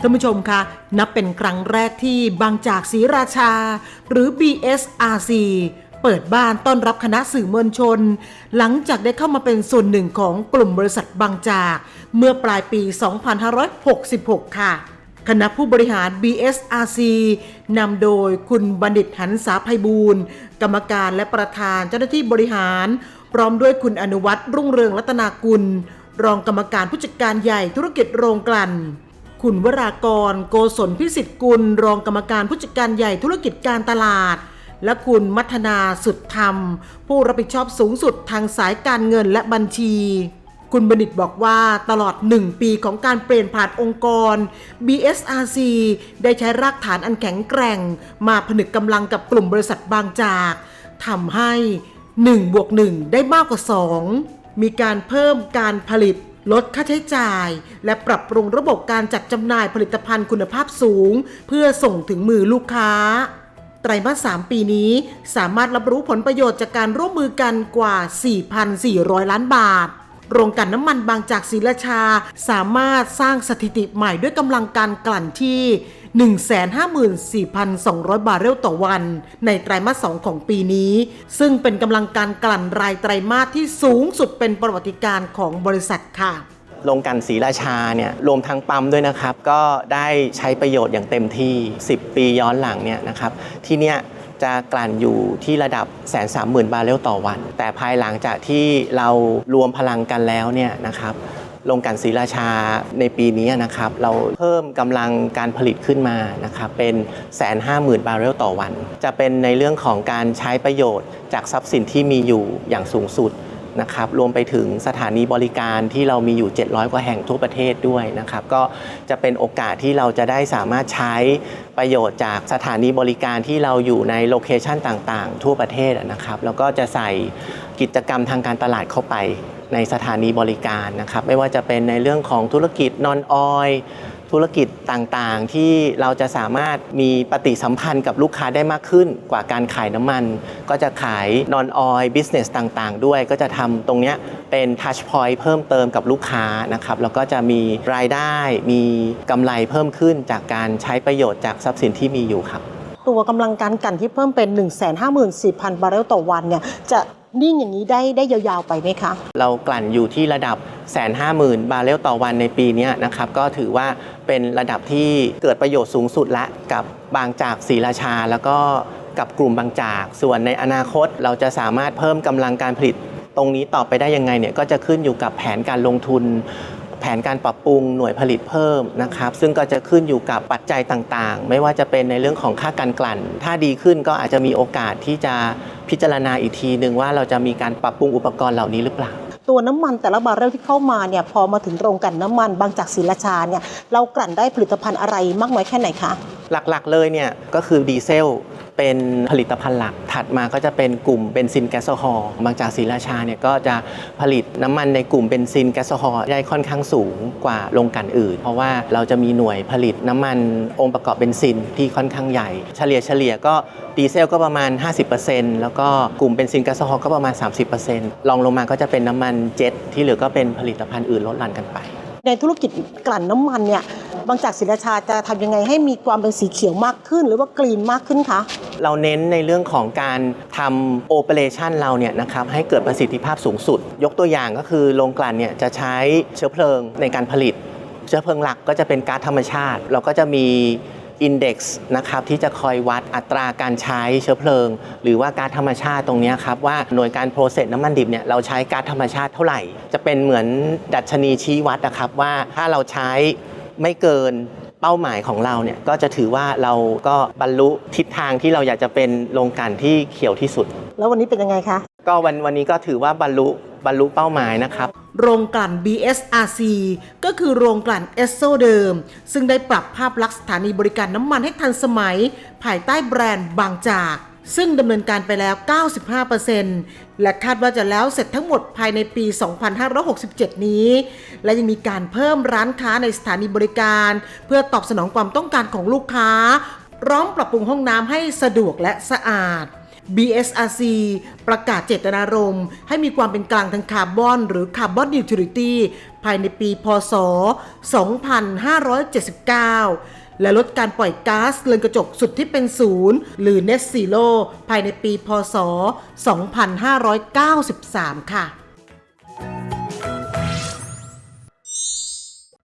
ท่านผู้ชมคะนับเป็นครั้งแรกที่บางจากศรีราชา หรือ BSRC เปิดบ้านต้อนรับคณะสื่อมวลชน หลังจากได้เข้ามาเป็นส่วนหนึ่งของกลุ่มบริษัทบางจาก เมื่อปลายปี 2566 ค่ะ คณะผู้บริหาร BSRC นำโดยคุณบัณฑิตหันษาภัยบูรณ์ กรรมการและประธานเจ้าหน้าที่บริหาร พร้อมด้วยคุณอนุวัตรรุ่งเรืองรัตนากุล รองกรรมการผู้จัดการใหญ่ธุรกิจโรงกลั่น คุณวรากร โกศลพิสิทธิ์กุล รองกรรมการผู้จัดการใหญ่ธุรกิจการตลาด และคุณมัทนาสุดธรรม ผู้รับผิดชอบสูงสุดทางสายการเงินและบัญชี คุณบัณฑิตบอกว่าตลอด 1 ปีของการเปลี่ยนผ่านองค์กร BSRC ได้ใช้รากฐานอันแข็งแกร่ง มาผนึกกำลังกับกลุ่มบริษัทบางจากทำให้1บวก1ได้มากกว่า 2 มีการเพิ่มการผลิตลดค่าใช้จ่าย และปรับปรุงระบบการจัดจำหน่ายผลิตภัณฑ์คุณภาพสูง เพื่อส่งถึงมือลูกค้า ไตรมาส 3 ปีนี้สามารถรับรู้ผลประโยชน์จากการร่วมมือกันกว่า 4,400 ล้านบาท โรงกลั่นน้ำมันบางจากศรีราชา สามารถสร้างสถิติใหม่ด้วยกำลังการกลั่นที่ 154,200 บาร์เรลต่อวัน ในไตรมาส 2 ของปีนี้ ซึ่งเป็นกำลังการกลั่นรายไตรมาสที่สูงสุดเป็นประวัติการณ์ของบริษัทค่ะโรงกันศรีราชาเนี่ยรวมทั้งปั๊มด้วยนะครับ ก็ได้ใช้ประโยชน์อย่างเต็มที่ 10 ปีย้อนหลังเนี่ยนะครับ ที่เนี้ยจะกลั่นอยู่ที่ระดับแสนสามหมื่นบาร์เรลต่อวัน แต่ภายหลังจากที่เรารวมพลังกันแล้วเนี่ยนะครับ โรงกลันศรีราชาในปีนี้นะครับเราเพิ่มกำลังการผลิตขึ้นมานะครับเป็นแสนห้าหมื่นบาร์เรลต่อวัน จะเป็นในเรื่องของการใช้ประโยชน์ จากทรัพย์สินที่มีอยู่อย่างสูงสุดนะครับรวมไปถึงสถานีบริการที่เรามีอยู่ 700 กว่าแห่งทั่วประเทศด้วยนะครับ ก็จะเป็นโอกาสที่เราจะได้สามารถใช้ประโยชน์จากสถานีบริการที่เราอยู่ในโลเคชันต่างๆ ทั่วประเทศนะครับ แล้วก็จะใส่กิจกรรมทางการตลาดเข้าไป ในสถานีบริการนะครับ ไม่ว่าจะเป็นในเรื่องของธุรกิจนอนออยธุรกิจต่างๆ ที่เราจะสามารถมีปฏิสัมพันธ์กับลูกค้าได้มากขึ้นกว่าการขายน้ำมัน ก็จะขายนอนออยบิสเนสต่างๆ ด้วยก็จะทำตรงนี้เป็นทัชพอยต์เพิ่มเติมกับลูกค้านะครับ แล้วก็จะมีรายได้มีกำไรเพิ่มขึ้นจากการใช้ประโยชน์จากทรัพย์สินที่มีอยู่ครับตัวกำลังการกันที่เพิ่มเป็น 154,000 บาร์เรลต่อวันเนี่ยจะ นิ่งอย่างนี้ได้ได้ยาวๆไปไหมคะ เรากลั่นอยู่ที่ระดับแสนห้าหมื่นบาร์เรลต่อวันในปีนี้นะครับก็ถือว่าเป็นระดับที่เกิดประโยชน์สูงสุดละกับบางจากศรีราชา แล้วก็กับกลุ่มบางจาก ส่วนในอนาคตเราจะสามารถเพิ่มกำลังการผลิต ตรงนี้ต่อไปได้ยังไงเนี่ยก็จะขึ้นอยู่กับแผนการลงทุนแผนการปรับปรุงหน่วยผลิตเพิ่มนะครับ ซึ่งก็จะขึ้นอยู่กับปัจจัยต่างๆ ไม่ว่าจะเป็นในเรื่องของค่าการกลั่น ถ้าดีขึ้นก็อาจจะมีโอกาสที่จะ พิจารณาอีกทีหนึ่งว่าเราจะมีการปรับปรุงอุปกรณ์เหล่านี้หรือเปล่าตัวน้ำมันแต่ละบาร์เรลที่เข้ามาเนี่ยพอมาถึงโรงกลั่นน้ำมันบางจากศรีราชาเนี่ยเรากลั่นได้ผลิตภัณฑ์อะไรมากน้อยแค่ไหนคะหลักๆเลยเนี่ยก็คือดีเซล เป็นผลิตภัณฑ์หลัก ถัดมาก็จะเป็นกลุ่มเบนซินแก๊สโซฮอล์บางจากศรีราชาเนี่ยก็จะผลิตน้ำมันในกลุ่มเบนซินแก๊สโซฮอล์ได้ค่อนข้างสูงกว่าโรงกลั่นอื่น เพราะว่าเราจะมีหน่วยผลิตน้ำมันองค์ประกอบเบนซินที่ค่อนข้างใหญ่ เฉลี่ยเฉลี่ยก็ดีเซลก็ประมาณ 50%แล้วก็กลุ่มเบนซินแก๊สโซฮอล์ก็ประมาณ 30%รองลงมาก็จะเป็นน้ำมันเจ็ตที่เหลือก็เป็นผลิตภัณฑ์อื่นลดหลั่นกันไป ในธุรกิจกลั่นน้ำมันเนี่ยบางจากศรีราชาจะทำยังไงให้มีความเป็นสีเขียวมากขึ้น หรือว่ากรีนมากขึ้นคะ เราเน้นในเรื่องของการทำโอเปอเรชันเราเนี่ยนะครับให้เกิดประสิทธิภาพสูงสุด ยกตัวอย่างก็คือโรงกลั่นเนี่ยจะใช้เชื้อเพลิงในการผลิต เชื้อเพลิงหลักก็จะเป็นก๊าซธรรมชาติ เราก็จะมีอินเด็กซ์นะครับที่จะคอยวัดอัตราการใช้เชื้อเพลิง หรือว่าก๊าซธรรมชาติตรงนี้ครับ ว่าหน่วยการโปรเซสน้ำมันดิบเนี่ยเราใช้ก๊าซธรรมชาติเท่าไหร่ จะเป็นเหมือนดัชนีชี้วัดนะครับว่าถ้าเราใช้ไม่เกิน เป้าหมายของเราเนี่ยก็จะถือว่าเราก็บรรลุทิศทางที่เราอยากจะเป็นโรงกลั่นที่เขียวที่สุด แล้ววันนี้เป็นยังไงคะ ก็วันวันนี้ก็ถือว่าบรรลุบรรลุเป้าหมายนะครับ โรงกลั่น BSRC ก็คือโรงกลั่นเอสโซเดิม ซึ่งได้ปรับภาพลักษณ์สถานีบริการน้ำมันให้ทันสมัย ภายใต้แบรนด์บางจาก ซึ่งดำเนินการไปแล้ว 95%และคาดว่าจะแล้วเสร็จทั้งหมดภายในปี 2567 นี้ และยังมีการเพิ่มร้านค้าในสถานีบริการ เพื่อตอบสนองความต้องการของลูกค้า ร้อมปรับปรุงห้องน้ำให้สะดวกและสะอาด BSRC ประกาศเจตนารมณ์ ให้มีความเป็นกลางทางคาร์บอนหรือคาร์บอนนิวทริตี้ภายในปี พศ 2579 และลดการปล่อยก๊าซเรือนกระจกสุดที่เป็นศูนย์หรือ Net Zero ภายในปี พศ 2593 ค่ะ